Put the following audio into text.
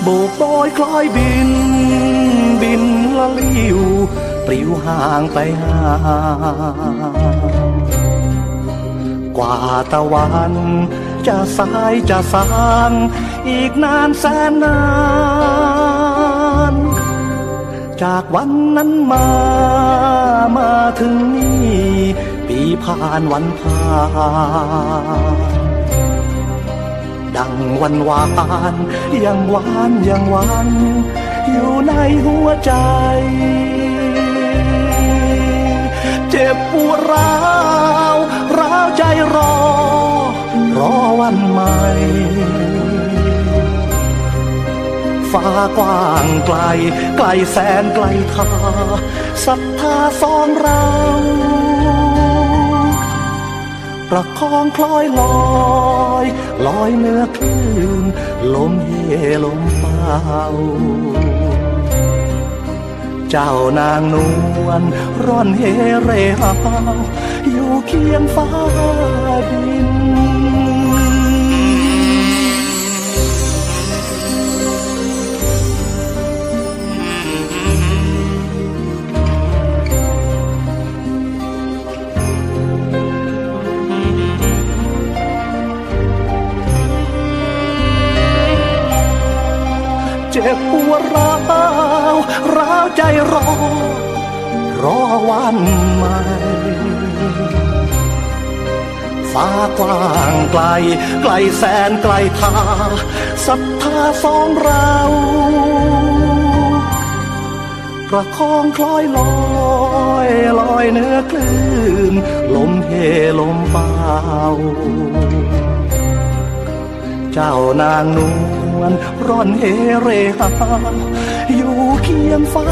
กโบยคล้อยบิน บินละลิวปลิวห่างไปห่างกว่าตะวัน จะสายจะสางอีกนานแสนนาน จากวันนั้นมามาถึงนี่ ปีผ่านวันผ่าน ดังวันวานยังหวานยังหวานอยู่ในหัวใจ เจ็บปวดร้าวร้าวใจรอ รอวันใหม่ฟ้ากว้างไกล ไกลแสนไกลทาศรัทธาสองเรา ประคองคล้อยลอยลอยเนื้อคลื่นลมเฮลมเบาเจ้านางนวลร่อนเฮเรหาอยู่เคียงฟ้าดิน เจ็บปวดร้าวร้าวใจรอ รอวันใหม่ฟ้ากว้างไกล ไกลแสนไกลทาศรัทธาสองเราประคองคล้อยลอยลอยเนื้อคลื่น ลมเฮลมเบาเจ้านางน วนร่อนเฮเรหาอยู่เคียงฟ้า